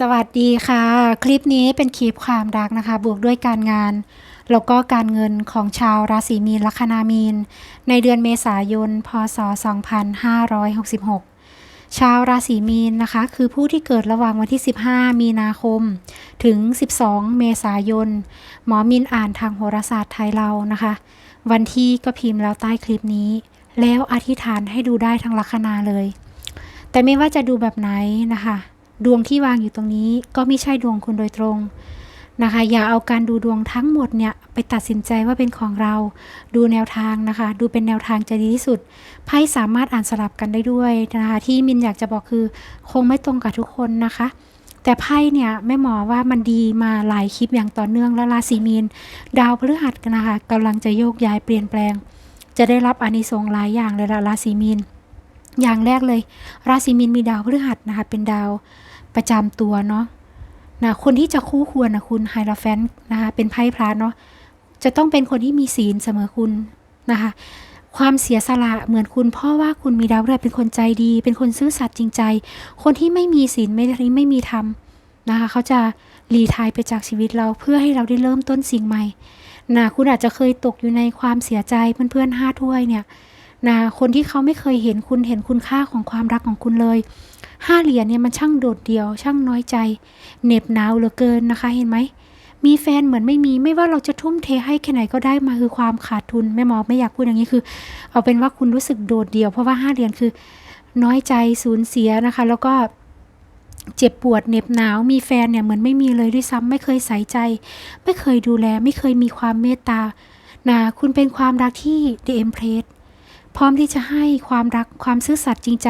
สวัสดีค่ะ คลิปนี้เป็นคลิปความรักนะคะ บวกด้วยการงาน แล้วก็การเงินของชาวราศีมีนลัคนามีน ในเดือนเมษายน พศ 2566 ชาวราศีมีนนะคะ คือผู้ที่เกิดระหว่างวันที่ 15 มีนาคม ถึง 12 เมษายน หมอมินอ่านทางโหราศาสตร์ไทยเรานะคะ วันที่ก็พิมพ์แล้วใต้คลิปนี้ แล้วอธิษฐานให้ดูได้ทั้งลัคนาเลย แต่ไม่ว่าจะดูแบบไหนนะคะ ดวงที่วางอยู่ตรงนี้ก็ไม่ใช่ดวงคุณโดยตรงนะคะ อย่าเอาการดูดวงทั้งหมดเนี่ยไปตัดสินใจว่าเป็นของเรา ดูแนวทางนะคะ ดูเป็นแนวทางจะดีที่สุด ไพ่สามารถอ่านสลับกันได้ด้วยนะคะ ที่มินอยากจะบอกคือ คงไม่ตรงกับทุกคนนะคะ แต่ไพ่เนี่ยแม่หมอว่ามันดีมาหลายคลิปอย่างต่อเนื่องและราศีมีน ดาวพฤหัสนะคะกำลังจะโยกย้ายเปลี่ยนแปลง จะได้รับอานิสงส์หลายอย่างเลยละราศีมีน อย่างแรกเลย ราศีมีนมีดาวพฤหัสนะคะเป็นดาว ประจำตัวเนาะนะคนที่จะคู่ควรนะคุณไฮราแฟนนะคะเป็นไพ่พระเนาะจะต้องเป็นคนที่มีศีลเสมอคุณนะคะความเสียสละเหมือนคุณพราะว่าคุณมีดาวพฤหัสเป็นคนใจดี เป็นคนซื่อสัตย์จริงใจ คนที่ไม่มีศีลไม่ไม่มีธรรมนะคะเขาจะรีทายไปจากชีวิตเราเพื่อให้เราได้เริ่มต้นสิ่งใหม่นะคุณอาจจะเคยตกอยู่ในความเสียใจเพื่อนๆห้าถ้วยเนี่ยนะคนที่เขาไม่เคยเห็นคุณเห็นคุณค่าของความรักของคุณเลย ห้าเหรียญเนี่ยมันช่างโดดเดี่ยว ช่างน้อยใจเหน็บหนาวเหลือเกินนะคะเห็นไหมมีแฟนเหมือนไม่มีไม่ว่าเราจะทุ่มเทให้แค่ไหนก็ได้มาคือความขาดทุนแม่หมอไม่อยากพูดอย่างนี้คือ เอาเป็นว่าคุณรู้สึกโดดเดี่ยว เพราะว่าห้าเหรียญคือ น้อยใจสูญเสียนะคะ แล้วก็เจ็บปวดเหน็บหนาวมีแฟนเนี่ยเหมือนไม่มีเลยด้วยซ้ำไม่เคยใส่ใจ ไม่เคยดูแล ไม่เคยมีความเมตตานะคุณเป็นความรักที่ดีเอ็มเพร้อมที่จะให้ความรักความซื่อสัตย์จริงใจ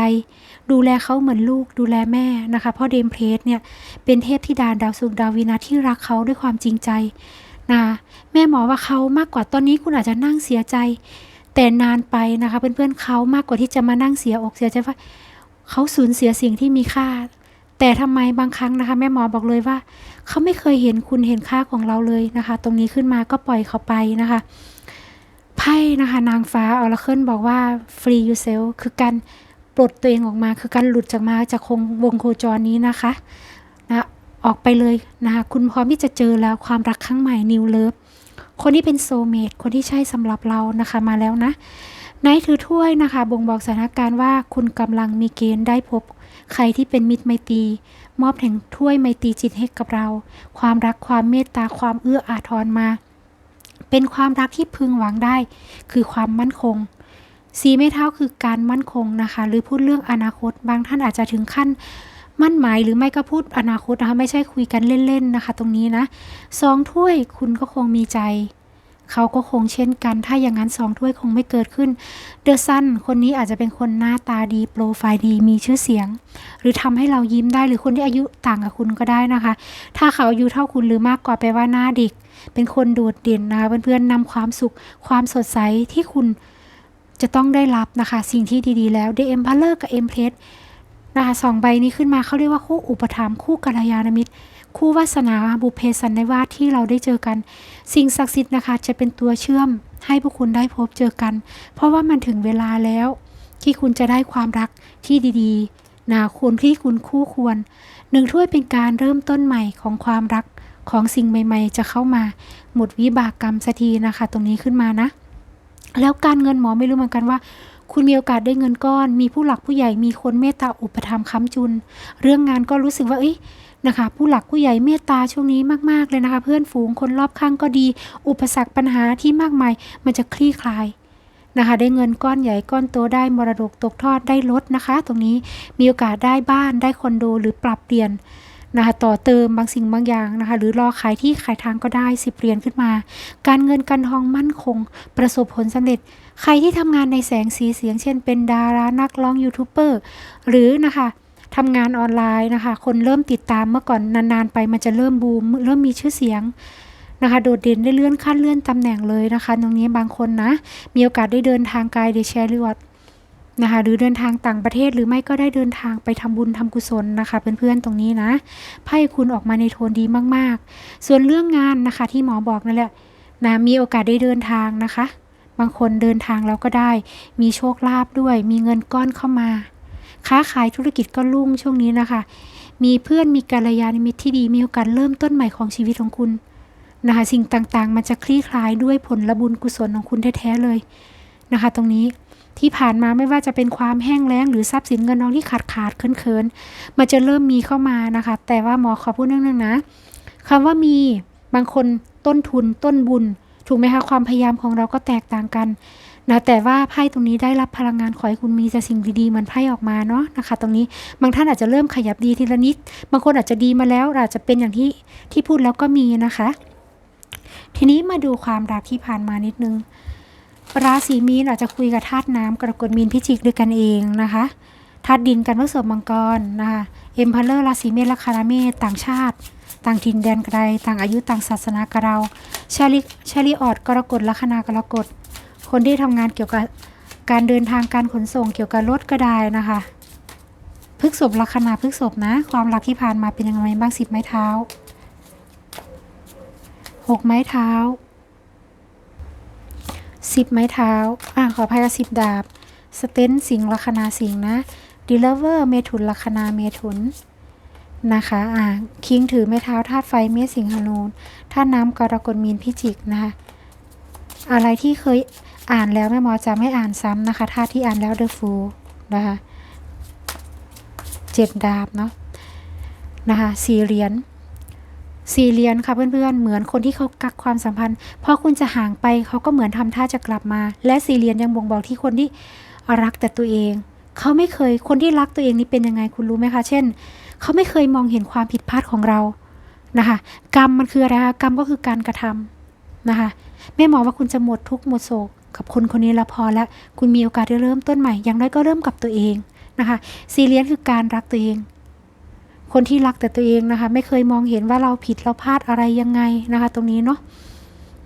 ดูแลเขาเหมือนลูกดูแลแม่นะคะพราะเดมเพรสเนี่ยเป็นเทพธิดาดาวสุกดาววินาที่รักเขาด้วยความจริงใจนะแม่หมอว่าเขามากกว่าตอนนี้คุณอาจจะนั่งเสียใจ แต่นานไปนะคะเพื่อนๆเขามากกว่าที่จะมานั่งเสียอกเสียใจว่าเขาสูญเสียสิ่งที่มีค่า แต่ทำไมบางครั้งนะคะ แม่หมอบอกเลยว่า เขาไม่เคยเห็นคุณเห็นค่าของเราเลยนะคะ ตรงนี้ขึ้นมาก็ปล่อยเขาไปนะคะ พ่นะคะนางฟ้าออร์เคิลบอกว่า free yourself คือการปลดตัวเองออกมา คือการหลุดจากมาจากคงวงโคจรนี้นะคะนะออกไปเลยนะคะคุณพร้อมที่จะเจอแล้วความรักครั้งใหม่ new love คนที่เป็นโซเมตคนที่ใช่สำหรับเรานะคะมาแล้วนะนายถือถ้วยนะคะ บ่งบอกสถานการณ์ว่าคุณกำลังมีเกณฑ์ได้พบ ใครที่เป็นมิตรไมตรีมอบแห่งถ้วยไมตรีจิตให้กับเรา ความรักความเมตตาความเอื้ออาทรมา เป็นความรักที่พึงหวังได้ คือความมั่นคง สีไม่เท่าคือการมั่นคงนะคะ หรือพูดเรื่องอนาคต บางท่านอาจจะถึงขั้นมั่นหมายหรือไม่ก็พูดอนาคตนะคะ ไม่ใช่คุยกันเล่นๆนะคะ ตรงนี้นะสองถ้วยคุณก็คงมีใจ เขาก็คงเช่นกัน ถ้าอย่างนั้นสองถ้วยคงไม่เกิดขึ้น เดอะซันคนนี้อาจจะเป็นคนหน้าตาดี โปรไฟล์ดี มีชื่อเสียง หรือทำให้เรายิ้มได้ หรือคนที่อายุต่างกับคุณก็ได้นะคะ ถ้าเขาอายุเท่าคุณหรือมากกว่าแปว่าหน้าเด็ก เป็นคนโดดเด่นนะคะ เพื่อนๆนำความสุข ความสดใสที่คุณจะต้องได้รับนะคะ สิ่งที่ดีๆ แล้วเดเอ็มพัลเลอร์กับเอ็มเพลสนะคะสองใบนี้ขึ้นมาเขาเรียกว่าคู่อุปถัมภ์คู่กัลยาณมิตร คู่วาสนาบุเพสันนิวาสที่เราได้เจอกัน สิ่งศักดิ์สิทธิ์นะคะ จะเป็นตัวเชื่อมให้พวกคุณได้พบเจอกัน เพราะว่ามันถึงเวลาแล้ว ที่คุณจะได้ความรักที่ดีๆนะคุณที่คุณคู่ควรหนึ่งถ้วยเป็นการเริ่มต้นใหม่ของความรักของสิ่งใหม่ ๆ จะเข้ามาหมดวิบากกรรมสักทีนะคะ ตรงนี้ขึ้นมานะ แล้วการเงินหมอไม่รู้เหมือนกันว่าคุณมีโอกาสได้เงินก้อน มีผู้หลักผู้ใหญ่ มีคนเมตตาอุปถัมภ์ค้ำจุน เรื่องงานก็รู้สึกว่า เอ้ย นะคะ ผู้หลักผู้ใหญ่เมตตาช่วงนี้มากๆเลยนะคะ เพื่อนฝูงคนรอบข้างก็ดี อุปสรรคปัญหาที่มากมายมันจะคลี่คลายนะคะ ได้เงินก้อนใหญ่ก้อนโตได้มรดกตกทอดได้รถนะคะ ตรงนี้มีโอกาสได้บ้านได้คอนโดหรือปรับเปลี่ยนนะคะต่อเติมบางสิ่งบางอย่างนะคะ หรือรอขายที่ขายทางก็ได้สิบเหรียญขึ้นมา การเงินการทองมั่นคง ประสบผลสำเร็จ ใครที่ทำงานในแสงสีเสียง เช่นเป็นดารานักร้องยูทูบเบอร์หรือนะคะ ทำงานออนไลน์นะคะ คนเริ่มติดตามเมื่อก่อนนานๆไปมันจะเริ่มบูม เริ่มมีชื่อเสียงนะคะ โดดเด่นได้เลื่อนขั้นเลื่อนตำแหน่งเลยนะคะ ตรงนี้บางคนนะ มีโอกาสได้เดินทางไกลได้แชร์รีวอดนะคะหรือเดินทางต่างประเทศหรือไม่ก็ได้เดินทางไปทำบุญทำกุศลนะคะเพื่อนๆตรงนี้นะไพ่คุณออกมาในโทนดีมากๆ ส่วนเรื่องงานนะคะที่หมอบอกนั่นแหละนะมีโอกาสได้เดินทางนะคะ บางคนเดินทางแล้วก็ได้ มีโชคลาภด้วย มีเงินก้อนเข้ามา ค้าขายธุรกิจก็รุ่งช่วงนี้นะคะ มีเพื่อนมีกัลยาณมิตรที่ดีมีโอกาสเริ่มต้นใหม่ของชีวิตของคุณนะคะ สิ่งต่างๆ มันจะคลี่คลายด้วยผลละบุญกุศลของคุณแท้ๆเลยนะคะ ตรงนี้ที่ผ่านมาไม่ว่าจะเป็นความแห้งแล้งหรือทรัพย์สินเงินทองที่ขาดขาดเคินเคินๆมันจะเริ่มมีเข้ามานะคะ แต่ว่าหมอขอพูดเรื่องนึงนะคำว่ามีบางคนต้นทุนต้นบุญ ถูกไหมคะความพยายามของเราก็แตกต่างกันนะแต่ว่าไพ่ตรงนี้ได้รับพลังงานขอให้คุณมีแต่สิ่งดีๆเหมือนไพ่ออกมาเนาะนะคะ ตรงนี้บางท่านอาจจะเริ่มขยับดีทีละนิด บางคนอาจจะดีมาแล้วอาจจะเป็นอย่างที่ที่พูดแล้วก็มีนะคะ ทีนี้มาดูความรักที่ผ่านมานิดนึง ราศีมีนอาจจะคุยกับธาตุน้ำกรกฎมีนพิจิกด้วยกันเองนะคะธาตุดินกันพฤษภมังกรนะคะเอ็มพัลเลอร์ราศีเมษและคาราเมษต่างชาติ ต่างถิ่นแดนไกล ต่างอายุต่างศาสนากับเราชาลิชาลิออดกรกฎลัคนากรกฎคนที่ทำงานเกี่ยวกับการเดินทางการขนส่งเกี่ยวกับรถก็ได้นะคะพฤกษบลัคนาพฤกษบนะ ความรักที่ผ่านมาเป็นยังไงบ้างสิบไม้เท้าหกไม้เท้าสิบไม้เท้าอ่าขออภัยกับสิบดาบสเตนสิงลัคนาสิงนะดีเลเวอร์เมถุนลัคนาเมถุน นะคะอ่าคิงถือไม้เท้าธาตุไฟเมษสิงหนูนธาตุน้ำกรกฎมีนพิจิกนะคะอะไรที่เคยอ่านแล้วแม่หมอจะไม่อ่านซ้ำนะคะธาตุที่อ่านแล้วเดอะฟูนะคะเจ็ดดาบเนาะนะคะสี่เหรียญสี่เหรียญค่ะเพื่อนๆ เหมือนคนที่เขากักความสัมพันธ์พอคุณจะห่างไปเขาก็เหมือนทำท่าจะกลับมา และสี่เหรียญยังบ่งบอกที่คนที่รักแต่ตัวเอง เขาไม่เคยคนที่รักตัวเองนี่เป็นยังไงคุณรู้ไหมคะ เช่น เขาไม่เคยมองเห็นความผิดพลาดของเรานะคะกรรมมันคืออะไรคะกรรมก็คือการกระทำนะคะแม่หมอว่าคุณจะหมดทุกข์หมดโศกกับคนคนนี้แล้วพอแล้วคุณมีโอกาสได้เริ่มต้นใหม่ อย่างน้อยก็เริ่มกับตัวเองนะคะสี่เรียญคือการรักตัวเอง คนที่รักแต่ตัวเองนะคะ ไม่เคยมองเห็นว่าเราผิดเราพลาดอะไรยังไงนะคะ ตรงนี้เนาะ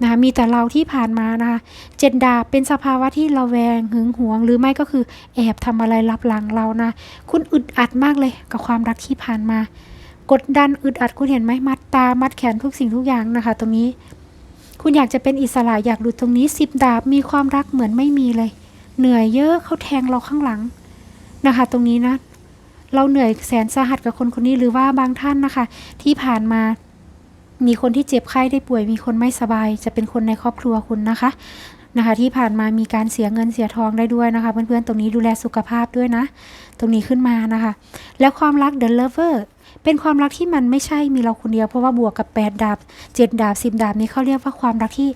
นะคะมีแต่เราที่ผ่านมานะคะเจ็ดดาเป็นสภาวะที่เราแวงหึงหวง หรือไม่ก็คือแอบทำอะไรลับหลังเรานะ คุณอึดอัดมากเลยกับความรักที่ผ่านมา กดดันอึดอัดคุณเห็นไหมมัดตามัดแขนทุกสิ่งทุกอย่างนะคะ ตรงนี้ คุณอยากจะเป็นอิสระอยากหลุดตรงนี้สิบดาบมีความรักเหมือนไม่มีเลย เหนื่อยเยอะเขาแทงเราข้างหลังนะคะ ตรงนี้นะเราเหนื่อยแสนสาหัสกับคนคนนี้หรือว่าบางท่านนะคะ ที่ผ่านมา มีคนที่เจ็บไข้ได้ป่วยมีคนไม่สบาย จะเป็นคนในครอบครัวคุณนะคะนะคะ ที่ผ่านมามีการเสียเงินเสียทองได้ด้วยนะคะ เพื่อนๆตรงนี้ดูแลสุขภาพด้วยนะ ตรงนี้ขึ้นมานะคะ แล้วความรัก The Lover เป็นความรักที่มันไม่ใช่มีเราคนเดียว เพราะว่าบวกกับ 8 ดาบ 7 ดาบ 10 ดาบนี้เขาเรียกว่าความรักที่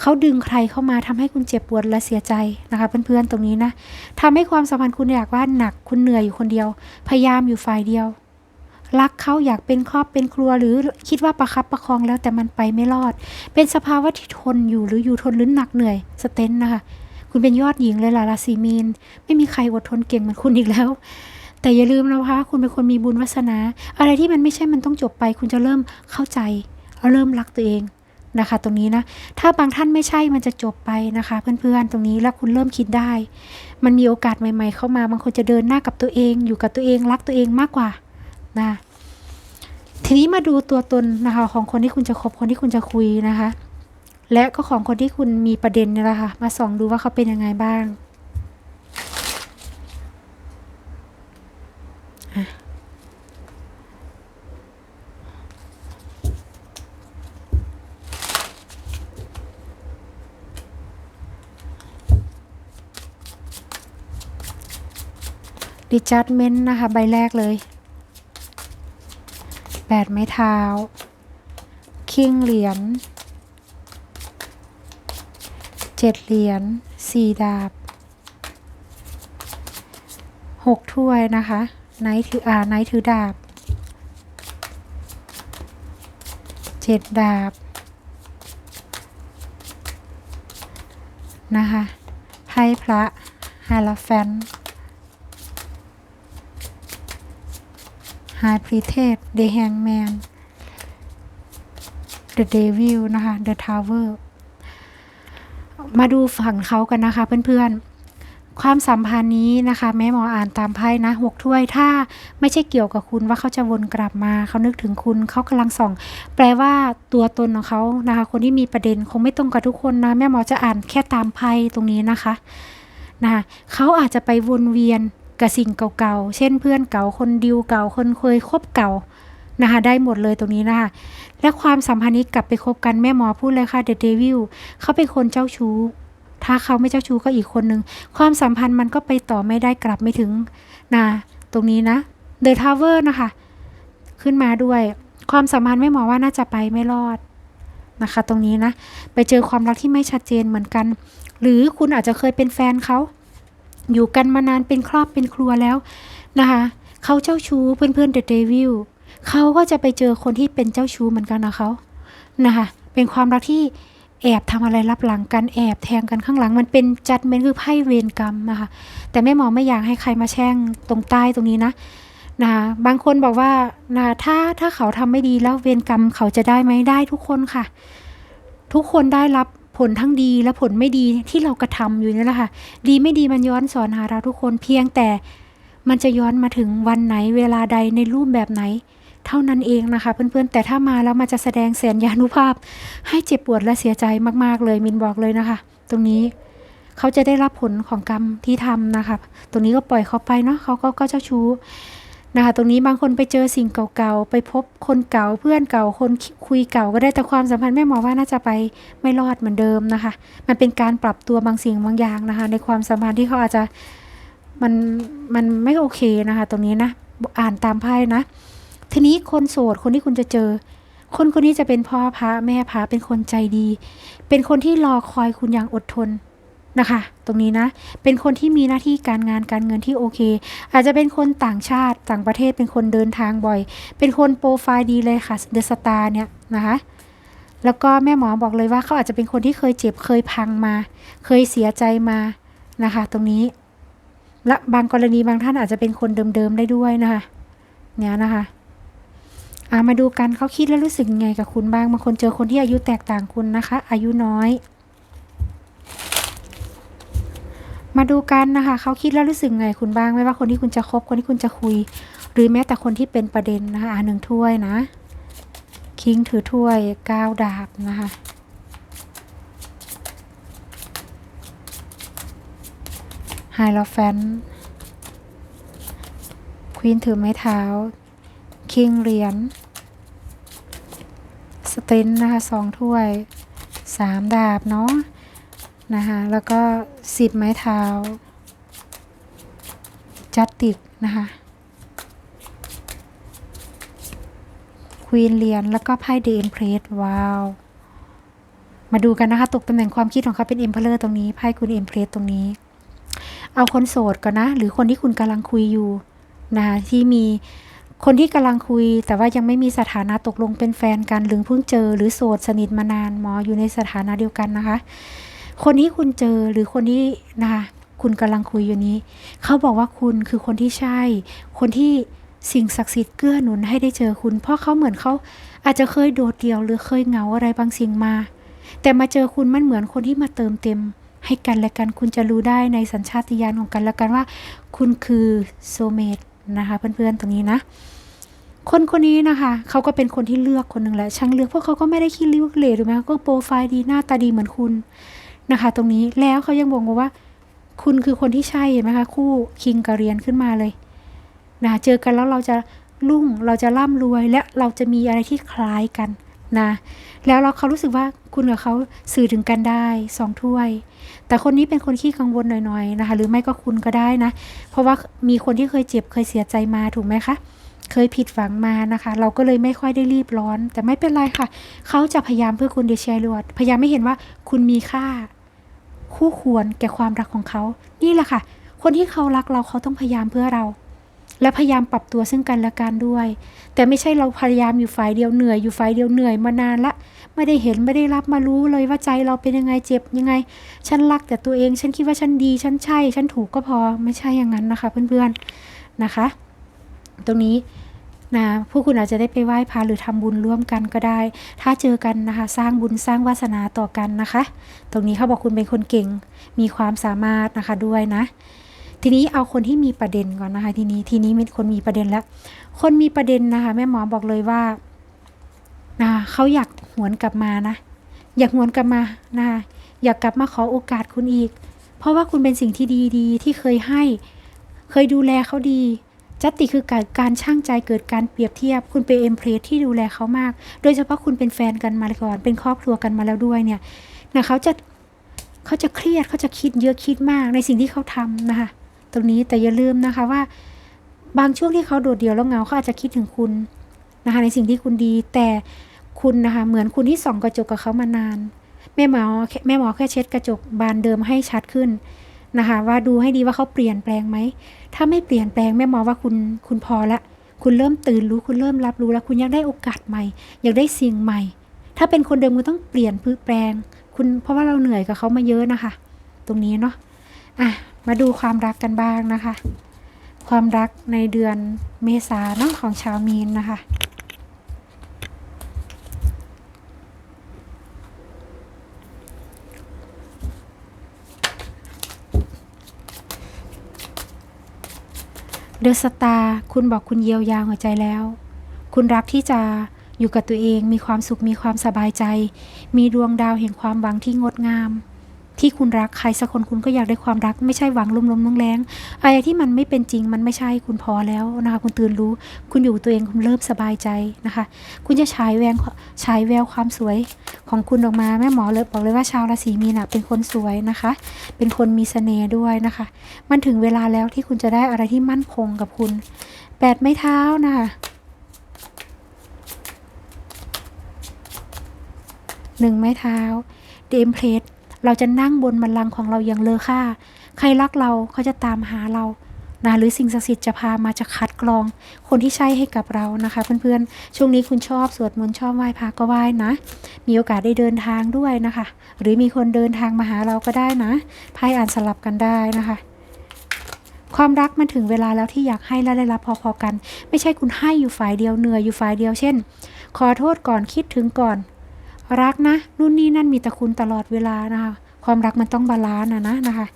เขาดึงใครเข้ามาทำให้คุณเจ็บปวดและเสียใจนะคะ เพื่อนๆตรงนี้นะทำให้ความสัมพันธ์คุณอยากว่าหนักคุณเหนื่อยอยู่คนเดียว พยายามอยู่ฝ่ายเดียว รักเขาอยากเป็นครอบเป็นครัวหรือคิดว่าประคับประคองแล้วแต่มันไปไม่รอด เป็นสภาวะที่ทนอยู่หรืออยู่ทนหรือหนักเหนื่อยสเตนนะคะ คุณเป็นยอดหญิงเลยล่ะราศีมีน ไม่มีใครอดทนเก่งเหมือนคุณอีกแล้ว แต่อย่าลืมนะคะ คุณเป็นคนมีบุญวาสนา อะไรที่มันไม่ใช่มันต้องจบไป คุณจะเริ่มเข้าใจเริ่มรักตัวเองนะคะ ตรงนี้นะ ถ้าบางท่านไม่ใช่มันจะจบไปนะคะ เพื่อนๆตรงนี้แล้วคุณเริ่มคิดได้ มันมีโอกาสใหม่ ๆ เข้ามาบางคนจะเดินหน้ากับตัวเอง อยู่กับตัวเองรักตัวเองมากกว่า นะทีนี้มาดูตัวตนนะคะของคนที่คุณจะคบคนที่คุณจะคุยนะคะ และก็ของคนที่คุณมีประเด็นนี่แหละค่ะมาส่องดูว่าเขาเป็นยังไงบ้างดิจัดเมนต์นะคะ ใบแรกเลย แปดไม้เท้า คิงเหรียญเจ็ดเหรียญสี่ดาบหกถ้วยนะคะไนท์ถืออ่าไนท์ถือดาบเจ็ดดาบ นะคะไพ่พระฮาลาแฟน ไฮพรีเทสเดอะแฮงแมนเดอะเดวิลนะคะเดอะทาวเวอร์มาดูฝั่งเขากันนะคะเพื่อนๆความสัมพันธ์นี้นะคะ แม่หมออ่านตามไพ่นะหกถ้วยถ้าไม่ใช่เกี่ยวกับคุณว่าเขาจะวนกลับมาเขานึกถึงคุณเขากำลังส่อง แปลว่าตัวตนของเขานะคะ คนที่มีประเด็นคงไม่ตรงกับทุกคนนะแม่หมอจะอ่านแค่ตามไพ่ตรงนี้นะคะนะคะเขาอาจจะไปวนเวียน กับสิ่งเก่าๆ เช่นเพื่อนเก่าคนดิวเก่าคนเคยคบเก่านะคะได้หมดเลยตรงนี้นะคะและความสัมพันธ์นี้กลับไปคบกันแม่หมอพูดเลยค่ะเดอะเดวิลเขาเป็นคนเจ้าชู้ ถ้าเขาไม่เจ้าชู้ก็อีกคนนึง ความสัมพันธ์มันก็ไปต่อไม่ได้กลับไม่ถึงนะตรงนี้นะเดอะทาวเวอร์นะคะ ขึ้นมาด้วย ความสัมพันธ์แม่หมอว่าน่าจะไปไม่รอดนะคะ ตรงนี้นะ ไปเจอความรักที่ไม่ชัดเจนเหมือนกัน หรือคุณอาจจะเคยเป็นแฟนเขา อยู่กันมานานเป็นครอบเป็นครัวแล้วนะคะเขาเจ้าชู้เพื่อนๆเดอะเดวิลเขาก็จะไปเจอคนที่เป็นเจ้าชู้เหมือนกันนะเขานะคะเป็นความรักที่แอบทำอะไรรับหลังกันแอบแทงกันข้างหลัง มันเป็นจัดเมนคือไพ่เวรกรรมนะคะแต่แม่หมอไม่อยากให้ใครมาแช่งตรงใต้ตรงนี้นะนะคะบางคนบอกว่านะถ้าถ้าเขาทำไม่ดีแล้วเวรกรรมเขาจะได้ไหมได้ทุกคนค่ะ ทุกคนได้รับ ผลทั้งดีและผลไม่ดีที่เรากระทำอยู่นี่แหละค่ะ ดีไม่ดีมันย้อนสอนหาเราทุกคนเพียงแต่มันจะย้อนมาถึงวันไหนเวลาใดในรูปแบบไหน เท่านั้นเองนะคะ เพื่อนๆ แต่ถ้ามาแล้วมันจะแสดงแสนยานุภาพ ให้เจ็บปวดและเสียใจมากๆเลยมินบอกเลยนะคะ ตรงนี้เขาจะได้รับผลของกรรมที่ทำนะคะ ตรงนี้ก็ปล่อยเขาไปเนาะเขาก็ก็เจ้าชู้ นะคะ ตรงนี้บางคนไปเจอสิ่งเก่าๆ ไปพบคนเก่าเพื่อนเก่าคนคุยเก่าก็ได้แต่ความสัมพันธ์แม่หมอว่าน่าจะไปไม่รอดเหมือนเดิมนะคะ มันเป็นการปรับตัวบางสิ่งบางอย่างนะคะ ในความสัมพันธ์ที่เขาอาจจะมันมันไม่โอเคนะคะ ตรงนี้นะอ่านตามไพ่นะ ทีนี้คนโสดคนที่คุณจะเจอ คนคนนี้จะเป็นพ่อพระแม่พระเป็นคนใจดี เป็นคนที่รอคอยคุณอย่างอดทน นะคะ ตรงนี้นะ เป็นคนที่มีหน้าที่การงานการเงินที่โอเค อาจจะเป็นคนต่างชาติต่างประเทศเป็นคนเดินทางบ่อย เป็นคนโปรไฟล์ดีเลยค่ะเดอะสตาร์เนี่ยนะคะแล้วก็แม่หมอบอกเลยว่าเขาอาจจะเป็นคนที่เคยเจ็บเคยพังมา เคยเสียใจมานะคะ ตรงนี้ และบางกรณีบางท่านอาจจะเป็นคนเดิมๆได้ด้วยนะคะเนี่ยนะคะอามาดูกันเขาคิดแล้วรู้สึกยังไงกับคุณบ้างบางคนเจอคนที่อายุแตกต่างคุณนะคะ อายุน้อย มาดูกันนะคะ เขาคิดแล้วรู้สึกไงคุณบ้าง ไม่ว่าคนที่คุณจะคบคนที่คุณจะคุย หรือแม้แต่คนที่เป็นประเด็นนะคะอ่าหนึ่งถ้วยนะ คิงถือถ้วยก้าวดาบนะคะไฮโลแฟนควีนถือไม้เท้า คิงเหรียญสเตนนะคะสองถ้วยสามดาบเนาะ นะคะแล้วก็สิบไม้เท้าจัตติกนะคะควีนเหรียญแล้วก็ไพ่เดนเพรสว้าว มาดูกันนะคะ ตกตำแหน่งความคิดของเขาเป็นเอ็มเพลเลอร์ตรงนี้ไพ่คุณเอ็มเพรสตรงนี้ เอาคนโสดก่อนนะ หรือคนที่คุณกำลังคุยอยู่นะคะที่มีคนที่กำลังคุย แต่ว่ายังไม่มีสถานะตกลงเป็นแฟนกันหรือเพิ่งเจอ หรือโสดสนิทมานานหมออยู่ในสถานะเดียวกันนะคะ คนที่คุณเจอหรือคนที่นะคะคุณกำลังคุยอยู่นี้ เขาบอกว่าคุณคือคนที่ใช่ คนที่สิ่งศักดิ์สิทธิ์เกื้อหนุนให้ได้เจอคุณ เพราะเขาเหมือนเขาอาจจะเคยโดดเดี่ยวหรือเคยเหงาอะไรบางสิ่งมา แต่มาเจอคุณมันเหมือนคนที่มาเติมเต็ม ให้กันและกันคุณจะรู้ได้ในสัญชาติญาณของกันและกันว่า คุณคือโซเมตนะคะเพื่อนๆตรงนี้นะคนคนนี้นะคะเขาก็เป็นคนที่เลือกคนหนึ่งแหละช่างเลือกพวกเขาก็ไม่ได้ขี้ริ้วเหร่หรือไหมก็โปรไฟล์ดีหน้าตาดีเหมือนคุณ นะคะ ตรงนี้แล้วเขายังบอกว่า คุณคือคนที่ใช่เห็นไหมคะ คู่คิงกับเรียนขึ้นมาเลยนะเจอกันแล้วเราจะรุ่งเราจะร่ำรวยและเราจะมีอะไรที่คล้ายกันนะแล้วเราเขารู้สึกว่าคุณกับเขาสื่อถึงกันได้สองถ้วย แต่คนนี้เป็นคนขี้กังวลหน่อยๆนะคะ หรือไม่ก็คุณก็ได้นะ เพราะว่ามีคนที่เคยเจ็บเคยเสียใจมาถูกไหมคะ เคยผิดหวังมานะคะ เราก็เลยไม่ค่อยได้รีบร้อน แต่ไม่เป็นไรค่ะ เขาจะพยายามเพื่อคุณเดชยรวดพยายามไม่เห็นว่าคุณมีค่า คู่ควรแก่ความรักของเขา นี่แหละค่ะ คนที่เขารักเราเขาต้องพยายามเพื่อเรา และพยายามปรับตัวซึ่งกันและกันด้วย แต่ไม่ใช่เราพยายามอยู่ฝ่ายเดียวเหนื่อยอยู่ฝ่ายเดียวเหนื่อยมานานละ ไม่ได้เห็นไม่ได้รับมารู้เลยว่าใจเราเป็นยังไงเจ็บยังไง ฉันรักแต่ตัวเอง ฉันคิดว่าฉันดี ฉันใช่ ฉันถูกก็พอ ไม่ใช่อย่างนั้นนะคะ เพื่อนๆ นะคะ ตรงนี้ นะผู้คุณอาจจะได้ไปไหว้พระหรือทำบุญร่วมกันก็ได้ ถ้าเจอกันนะคะ สร้างบุญสร้างวาสนาต่อกันนะคะ ตรงนี้เขาบอกคุณเป็นคนเก่ง มีความสามารถนะคะด้วยนะ ทีนี้เอาคนที่มีประเด็นก่อนนะคะ ทีนี้ทีนี้มีคนมีประเด็นแล้ว คนมีประเด็นนะคะ แม่หมอบอกเลยว่านะเขาอยากหวนกลับมานะ อยากหวนกลับมานะคะอยากกลับมาขอโอกาสคุณอีก เพราะว่าคุณเป็นสิ่งที่ดีๆ ที่เคยให้ เคยดูแลเขาดี จัตติคือการการช่างใจเกิดการเปรียบเทียบ คุณเป็นเอ็มเพรสที่ดูแลเขามาก โดยเฉพาะคุณเป็นแฟนกันมาก่อน เป็นครอบครัวกันมาแล้วด้วยเนี่ยนะเขาจะเขาจะเครียดเขาจะคิดเยอะคิดมากในสิ่งที่เขาทำนะคะตรงนี้แต่อย่าลืมนะคะว่า บางช่วงที่เขาโดดเดี่ยวแล้วเหงาเขาอาจจะคิดถึงคุณนะคะในสิ่งที่คุณดีแต่คุณนะคะเหมือนคุณที่ส่องกระจกกับเขามานาน แม่หมอแม่หมอแค่เช็ดกระจกบานเดิมให้ชัดขึ้น นะคะ ว่าดูให้ดีว่าเขาเปลี่ยนแปลงไหม ถ้าไม่เปลี่ยนแปลงแม่หมอว่าคุณคุณพอละ คุณเริ่มตื่นรู้คุณเริ่มรับรู้แล้ว คุณอยากได้โอกาสใหม่ อยากได้สิ่งใหม่ ถ้าเป็นคนเดิมคุณต้องเปลี่ยนพื้นแปลง คุณเพราะว่าเราเหนื่อยกับเขามาเยอะนะคะ ตรงนี้เนาะอะมาดูความรักกันบ้างนะคะ ความรักในเดือนเมษาเนาะของชาวมีนนะคะ เดอะสตาร์คุณบอกคุณเยียวยาหัวใจแล้ว คุณรักที่จะอยู่กับตัวเองมีความสุขมีความสบายใจ มีดวงดาวแห่งความหวังที่งดงาม ที่คุณรักใครสักคนคุณก็อยากได้ความรัก ไม่ใช่หวังลมๆแรงอะไรที่มันไม่เป็นจริงมันไม่ใช่คุณพอแล้วนะคะคุณตื่นรู้ คุณอยู่ตัวเองคุณเริ่มสบายใจนะคะ คุณจะฉายแววฉายแววความสวยของคุณออกมาแม่หมอเลยบอกเลยว่าชาวราศีมีนเป็นคนสวยนะคะ เป็นคนมีเสน่ห์ด้วยนะคะ มันถึงเวลาแล้วที่คุณจะได้อะไรที่มั่นคงกับคุณแปดไม้เท้านะคะหนึ่งไม้เท้าเดมเพลท เราจะนั่งบนบัลลังก์ของเราอย่างเลอค่า ใครรักเราเขาจะตามหาเรานะหรือสิ่งศักดิ์สิทธิ์จะพามาจะคัดกรอง คนที่ใช่ให้กับเรานะคะ เพื่อนๆ ช่วงนี้คุณชอบสวดมนต์ชอบไหว้พระก็ไหว้นะ มีโอกาสได้เดินทางด้วยนะคะ หรือมีคนเดินทางมาหาเราก็ได้นะไพ่อ่านสลับกันได้นะคะ ความรักมันถึงเวลาแล้วที่อยากให้และได้รับพอๆกัน ไม่ใช่คุณให้อยู่ฝ่ายเดียวเหนื่อยอยู่ฝ่ายเดียวเช่น ขอโทษก่อนคิดถึงก่อน รักนะนู่นนี่นั่นมีแต่คุณตลอดเวลานะคะ ความรักมันต้องบาลานซ์นะนะนะคะ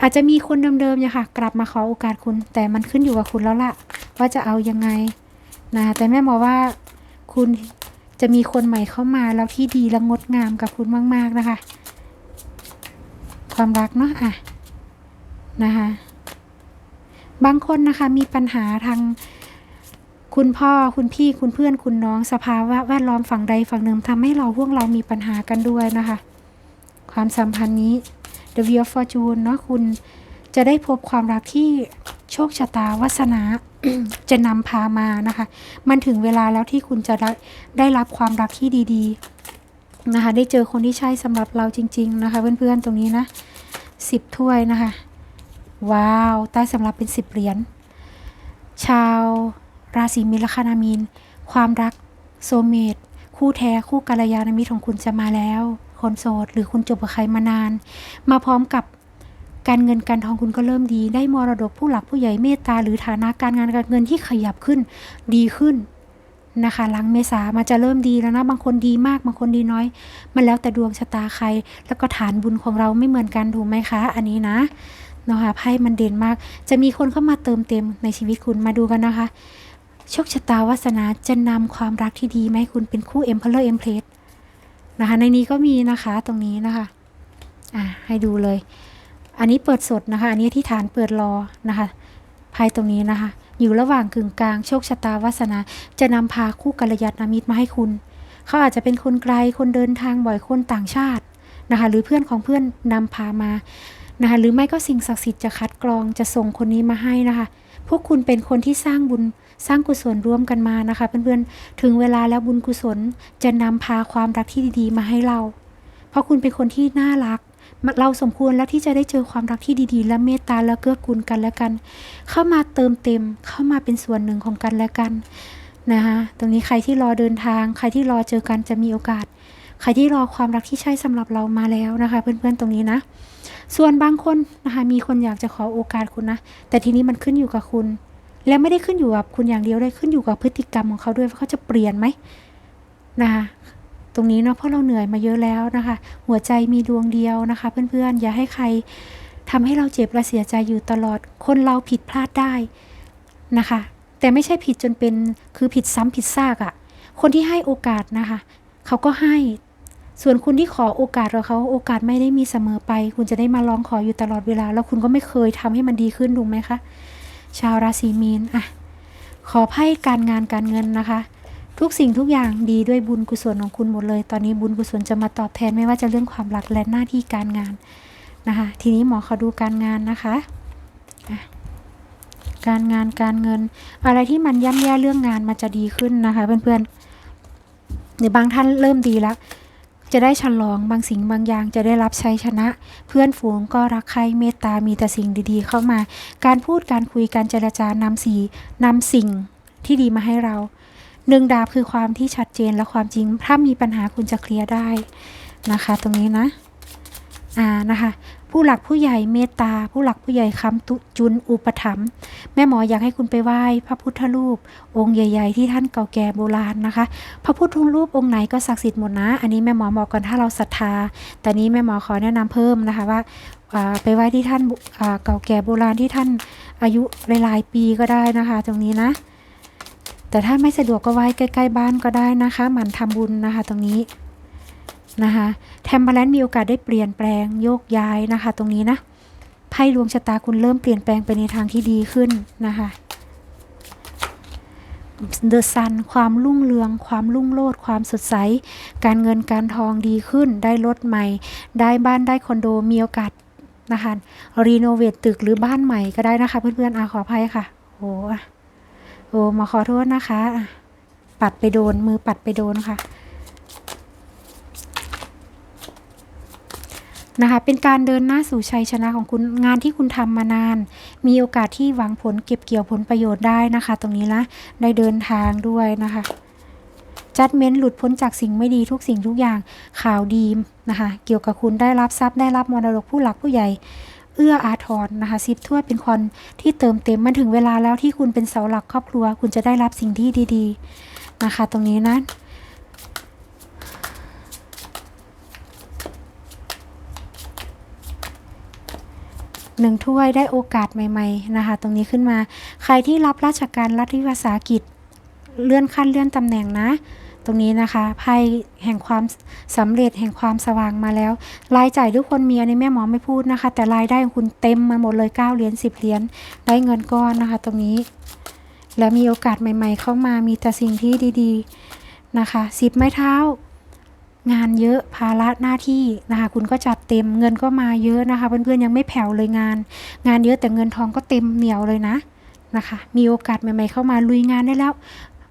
อาจจะมีคนเดิมๆเนี่ยค่ะ กลับมาขอโอกาสคุณ แต่มันขึ้นอยู่กับคุณแล้วล่ะ ว่าจะเอายังไงนะแต่แม่หมอว่าคุณจะมีคนใหม่เข้ามาแล้วที่ดีและงดงามกับคุณมาก ๆนะคะ ความรักเนาะอะนะคะบางคนนะคะมีปัญหาทาง คุณพ่อคุณพี่คุณเพื่อนคุณน้องสภาวะแวดล้อมฝั่งใดฝั่งหนึ่งทำให้เราพวกเรามีปัญหากันด้วยนะคะ ความสัมพันธ์นี้ The Wheel of Fortune เนาะคุณจะได้พบความรักที่โชคชะตาวาสนาจะนำพามานะคะ มันถึงเวลาแล้วที่คุณจะได้ได้รับความรักที่ดีๆนะคะ ได้เจอคนที่ใช่สำหรับเราจริง ๆ นะคะ เพื่อนๆตรงนี้นะสิบถ้วยนะคะ ว้าว ใต้สำหรับเป็นสิบเหรียญชาว ราศีมีนละคานามีน ความรัก โซเมตคู่แท้คู่กัลยาณมิตรของคุณจะมาแล้ว คนโสดหรือคุณจบกับใครมานาน มาพร้อมกับการเงินการทองคุณก็เริ่มดี ได้มรดกผู้หลักผู้ใหญ่เมตตาหรือฐานะการงานการเงินที่ขยับขึ้นดีขึ้นนะคะหลังเมษามาจะเริ่มดีแล้วนะบางคนดีมากบางคนดีน้อย มันแล้วแต่ดวงชะตาใคร แล้วก็ฐานบุญของเราไม่เหมือนกันถูกไหมคะ อันนี้นะเนาะค่ะไพ่มันเด่นมาก จะมีคนเข้ามาเติมเต็มในชีวิตคุณมาดูกันนะคะ โชคชะตาวาสนาจะนำความรักที่ดีมาให้คุณเป็นคู่ Emperor Empress นะคะในนี้ก็มีนะคะตรงนี้นะคะอ่าให้ดูเลย อันนี้เปิดสดนะคะ อันนี้ที่ฐานเปิดรอนะคะไพ่ตรงนี้นะคะ อยู่ระหว่างกึ่งกลางโชคชะตาวาสนา จะนำพาคู่กัลยาณมิตรมาให้คุณ เขาอาจจะเป็นคนไกลคนเดินทางบ่อยคนต่างชาตินะคะ หรือเพื่อนของเพื่อนนำพามานะคะหรือไม่ก็สิ่งศักดิ์สิทธิ์จะคัดกรองจะส่งคนนี้มาให้นะคะ พวกคุณเป็นคนที่สร้างบุญ สร้างกุศลร่วมกันมานะคะ เพื่อนๆ ถึงเวลาแล้วบุญกุศลจะนำพาความรักที่ดีๆ มาให้เรา เพราะคุณเป็นคนที่น่ารัก เราสมควรแล้วที่จะได้เจอความรักที่ดีๆ และเมตตาและเกื้อกูลกันและกัน เข้ามาเติมเต็ม เข้ามาเป็นส่วนหนึ่งของกันและกันนะคะตรงนี้ใครที่รอเดินทาง ใครที่รอเจอกันจะมีโอกาส ใครที่รอความรักที่ใช่สำหรับเรามาแล้วนะคะ เพื่อนๆตรงนี้นะ ส่วนบางคนนะคะมีคนอยากจะขอโอกาสคุณนะ แต่ทีนี้มันขึ้นอยู่กับคุณ และไม่ได้ขึ้นอยู่กับคุณอย่างเดียวได้ขึ้นอยู่กับพฤติกรรมของเขาด้วยว่าเขาจะเปลี่ยนไหมนะคะตรงนี้เนาะเพราะเราเหนื่อยมาเยอะแล้วนะคะ หัวใจมีดวงเดียวนะคะ เพื่อนๆอย่าให้ใครทำให้เราเจ็บและเสียใจอยู่ตลอด คนเราผิดพลาดได้นะคะ แต่ไม่ใช่ผิดจนเป็นคือผิดซ้ำผิดซากอะ่ะ คนที่ให้โอกาสนะคะ เขาก็ให้ส่วนคุณที่ขอโอกาสกับเขาโอกาสไม่ได้มีเสมอไป คุณจะได้มาร้องขออยู่ตลอดเวลา แล้วคุณก็ไม่เคยทำให้มันดีขึ้นถูกไหมคะ ชาวราศีมีนอะขอไพ่การงานการเงินนะคะ ทุกสิ่งทุกอย่างดีด้วยบุญกุศลของคุณหมดเลย ตอนนี้บุญกุศลจะมาตอบแทนไม่ว่าจะเรื่องความรักและหน้าที่การงานนะคะ ทีนี้หมอขอดูการงานนะคะอะการงานการเงิน อะไรที่มันย่ำแย่เรื่องงานมันจะดีขึ้นนะคะ เพื่อนๆหรือบางท่านเริ่มดีแล้ว จะได้ฉลองบางสิ่งบางอย่างจะได้รับชัยชนะ เพื่อนฝูงก็รักใครเมตตามีแต่สิ่งดีๆ เข้ามา การพูดการคุยการเจรจานำสีนำสิ่งที่ดีมาให้เราหนึ่งดาบคือความที่ชัดเจนและความจริง ถ้ามีปัญหาคุณจะเคลียร์ได้นะคะ ตรงนี้นะอ่านะคะ ผู้หลักผู้ใหญ่เมตตา ผู้หลักผู้ใหญ่คำตุจุนอุปถัมภ์แม่หมออยากให้คุณไปไหว้พระพุทธรูป องค์ใหญ่ ๆ ที่ท่านเก่าแก่โบราณนะคะ พระพุทธรูปองค์ไหนก็ศักดิ์สิทธิ์หมดนะ อันนี้แม่หมอบอกก่อนถ้าเราศรัทธา แต่นี้แม่หมอขอแนะนำเพิ่มนะคะว่าไปไหว้ที่ท่านเก่าแก่โบราณที่ท่านอายุหลายๆปีก็ได้นะคะ ตรงนี้นะ แต่ถ้าไม่สะดวกก็ไหว้ใกล้ ๆ บ้านก็ได้นะคะ หมั่นทำบุญนะคะ ตรงนี้ นะคะแทมเบอร์แลนมีโอกาสได้เปลี่ยนแปลงโยกย้ายนะคะ ตรงนี้นะไพ่ดวงชะตาคุณเริ่มเปลี่ยนแปลงไปในทางที่ดีขึ้นนะคะเดอะซันความรุ่งเรือง ความรุ่งโรจน์ความสดใส การเงินการทองดีขึ้น ได้รถใหม่ ได้บ้านได้คอนโดมีโอกาสนะคะรีโนเวทตึกหรือบ้านใหม่ก็ได้นะคะ เพื่อนๆอาขออภัยค่ะโอ้โอ้มาขอโทษนะคะอะปัดไปโดนมือปัดไปโดนค่ะ นะคะ เป็นการเดินหน้าสู่ชัยชนะของคุณงานที่คุณทำมานาน มีโอกาสที่หวังผลเก็บเกี่ยวผลประโยชน์ได้นะคะ ตรงนี้ละได้เดินทางด้วยนะคะจัดเม้นหลุดพ้นจากสิ่งไม่ดีทุกสิ่งทุกอย่างข่าวดีนะคะ เกี่ยวกับคุณได้รับทรัพย์ได้รับมรดกผู้หลักผู้ใหญ่เอื้ออาทรนะคะซิบถ้วเป็นคนที่เติมเต็มมันถึงเวลาแล้วที่คุณเป็นเสาหลักครอบครัว คุณจะได้รับสิ่งที่ดี ๆ นะคะ ตรงนี้นะ หนึ่งถ้วยได้โอกาสใหม่ ๆ นะคะ ตรงนี้ขึ้นมา ใครที่รับราชการรัฐวิสาหกิจเลื่อนขั้นเลื่อนตำแหน่งนะ ตรงนี้นะคะไพ่แห่งความสำเร็จแห่งความสว่างมาแล้ว รายจ่ายทุกคนมีอันนี้แม่หมอไม่พูดนะคะ แต่รายได้ของคุณเต็มมาหมดเลย9เหรียญ10เหรียญได้เงินก้อนนะคะ ตรงนี้ แล้วมีโอกาสใหม่ ๆ เข้ามามีแต่สิ่งที่ดี ๆนะคะสิบไม้เท้า งานเยอะภาระหน้าที่นะคะ คุณก็จัดเต็มเงินก็มาเยอะนะคะ เพื่อนๆยังไม่แผ่วเลยงาน งานเยอะแต่เงินทองก็เต็มเหนียวเลยนะนะคะ มีโอกาสใหม่ ๆเข้ามาลุยงานได้แล้ว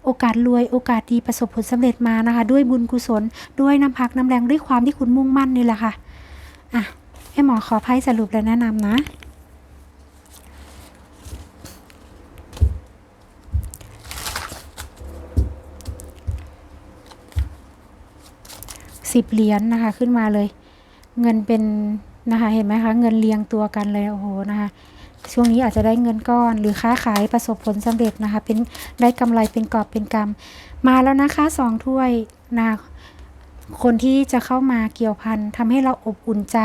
โอกาสรวยโอกาสดีประสบผลสำเร็จมานะคะ ด้วยบุญกุศล ด้วยน้ำพักน้ำแรงด้วยความที่คุณมุ่งมั่นนี่แหละค่ะอะให้หมอขอไพ่สรุปและแนะนำนะ สิบเหรียญนะคะ ขึ้นมาเลย เงินเป็นนะคะ เห็นไหมคะ เงินเรียงตัวกันเลย โอ้โห นะคะ ช่วงนี้อาจจะได้เงินก้อน หรือค้าขายประสบผลสำเร็จนะคะ เป็นได้กำไรเป็นกอบเป็นกำมาแล้วนะคะสองถ้วยนะคนที่จะเข้ามาเกี่ยวพันทำให้เราอบอุ่นใจ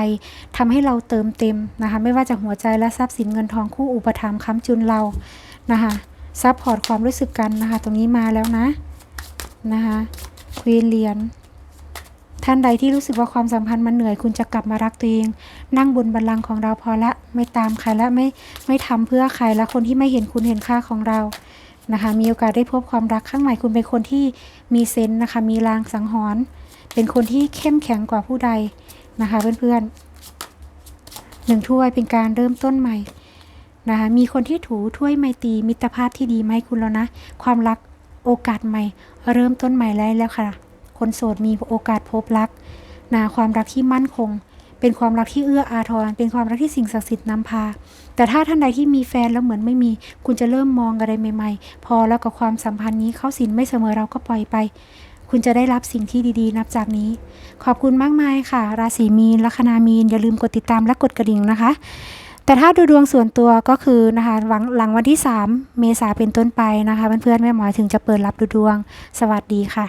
ทำให้เราเติมเต็มนะคะ ไม่ว่าจะหัวใจและทรัพย์สินเงินทองคู่อุปถัมภ์ค้ำจุนเรานะคะซัพพอร์ตความรู้สึกกันนะคะ ตรงนี้มาแล้วนะนะคะควีนเหรียญ ท่านใดที่รู้สึกว่าความสัมพันธ์มันเหนื่อยคุณจะกลับมารักตัวเอง นั่งบนบัลลังก์ของเราพอละไม่ตามใครและไม่ไม่ทำเพื่อใครและคนที่ไม่เห็นคุณเห็นค่าของเรานะคะมีโอกาสได้พบความรักข้างใหม่คุณเป็นคนที่มีเซนส์นะคะมีลางสังหรณ์เป็นคนที่เข้มแข็งกว่าผู้ใดนะคะเพื่อนๆหนึ่งถ้วยเป็นการเริ่มต้นใหม่นะคะมีคนที่ถูถ้วยไมตรีมิตรภาพที่ดีไหมคุณแล้วนะ ความรักโอกาสใหม่ เริ่มต้นใหม่แล้วแล้วค่ะ คนโสดมีโอกาสพบรักนะความรักที่มั่นคง เป็นความรักที่เอื้ออาทร เป็นความรักที่สิ่งศักดิ์สิทธิ์นำพา แต่ถ้าท่านใดที่มีแฟนแล้วเหมือนไม่มี คุณจะเริ่มมองอะไรใหม่ๆ พอแล้วกับความสัมพันธ์นี้เข้าสินไม่เสมอเราก็ปล่อยไป คุณจะได้รับสิ่งที่ดีๆ นับจากนี้ ขอบคุณมากมายค่ะ ราศีมีนลัคนามีน อย่าลืมกดติดตามและกดกระดิ่งนะคะแต่ถ้าดูดวงส่วนตัวก็คือนะคะหลังหลังวันที่ 3 เมษาเป็นต้นไปนะคะเพื่อนๆแม่หมอถึงจะเปิดรับดูดวง สวัสดีค่ะ